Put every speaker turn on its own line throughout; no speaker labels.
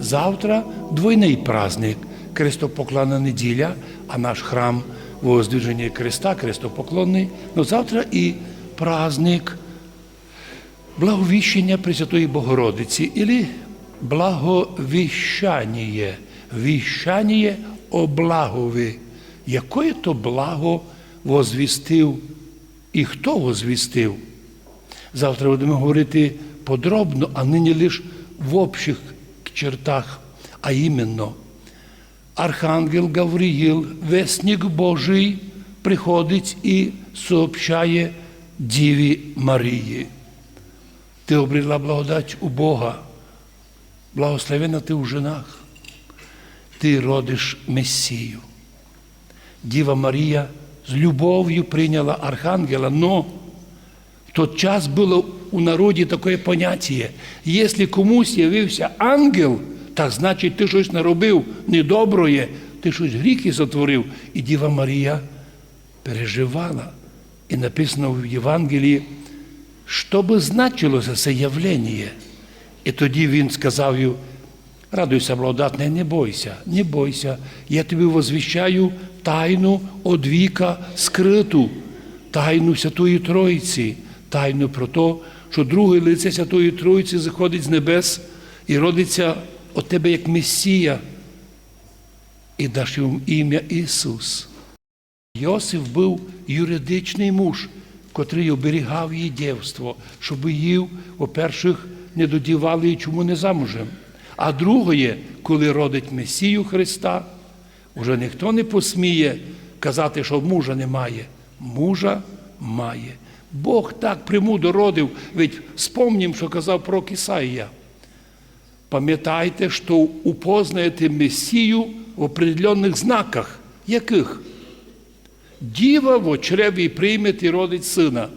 завтра двойний праздник Крестопоклонна неділя, а наш храм Воздвиження Христа, Крестопоклонний. Ну завтра і праздник благовіщення Пресвятої Богородиці, или благовіщання, віщання о благові. Якое то благо возвістив і хто возвістив? Завтра будемо говорити подробно, а нині лише в общих чертах, а іменно Архангел Гавриїл, весник Божий, приходить і сообщає Діві Марії. Ти обрела благодать у Бога, благословена ти у женах, ти родиш Месію. Діва Марія з любов'ю прийняла Архангела, но в тот час було у народі таке поняття. Якщо комусь явився ангел, так значить ти щось наробив недоброє, ти щось гріхи затворив. І Діва Марія переживала. І написано в Євангелії, що би значило це явлення. І тоді він сказав їй, радуйся, благодатне, не бойся, не бойся. Я тобі возвіщаю тайну од віка скриту, тайну Святої Троїці, тайну про те, що друге лице Святої Троїці заходить з небес і родиться от тебе як Месія, і даш йому ім'я Ісус. Йосиф був юридичний муж, котрий оберігав її дівство, щоб її, по-перше, не додівали і чому не замужем. А друге, коли родить Месію Христа, уже ніхто не посміє казати, що мужа немає. Мужа має. Бог так премудро родив, ведь спомнім, що казав про Ісаїя. Пам'ятайте, що упознаєте Месію в определенних знаках. Яких? Діва в чреві прийме і родить сина.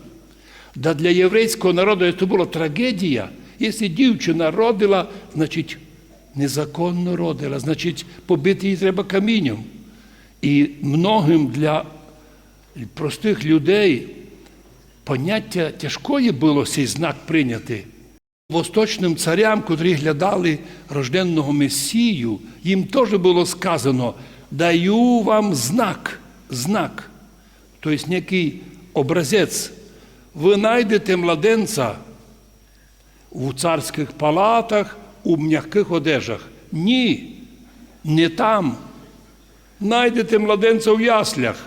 Да для єврейського народу це була трагедія. Якщо дівчина родила, значить незаконно родила, значить побити її треба камінням. І многим для простих людей поняття тяжкої було цей знак прийняти. Восточним царям, котрі глядали рожденного Месію, їм теж було сказано: даю вам знак, знак, тобто некий образець. Ви знайдете младенця у царських палатах, у м'яких одежах. Ні, не там. Найдете младенця у яслях.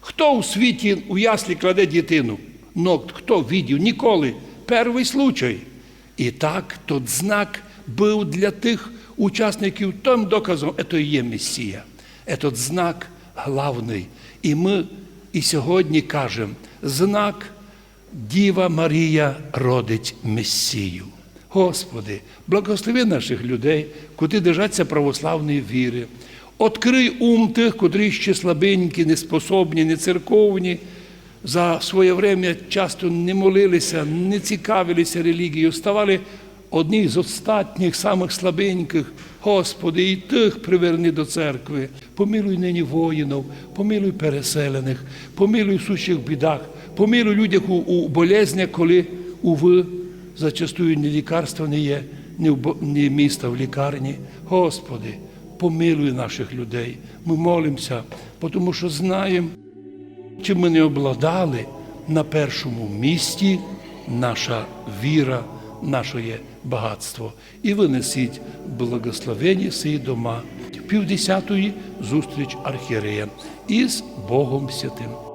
Хто у світі у яслі кладе дитину? Ну, хто видів? Ніколи. Перший случай. І так тот знак був для тих учасників тим доказом, це є Месія. Этот знак главний. І ми і сьогодні кажемо, знак Діва Марія родить Месію. Господи, благослови наших людей, куди держаться православної віри. Открий ум тих, котрі ще слабенькі, неспособні, не церковні, за своє время часто не молилися, не цікавилися релігією, ставали одні з остатніх, самих слабеньких. Господи, і тих приверни до церкви. Помилуй нині воїнів, помилуй переселених, помилуй в сущих бідах, помилуй людях у, у болезнях, коли, уви, зачастую ні лікарства не є, ні, ні міста в лікарні. Господи, помилуй наших людей. Ми молимося, тому що знаємо, чим ми не обладали на першому місці наша віра, наше багатство. І винесіть благословені свої дома. Півдесятої зустріч архієрея із Богом Святим.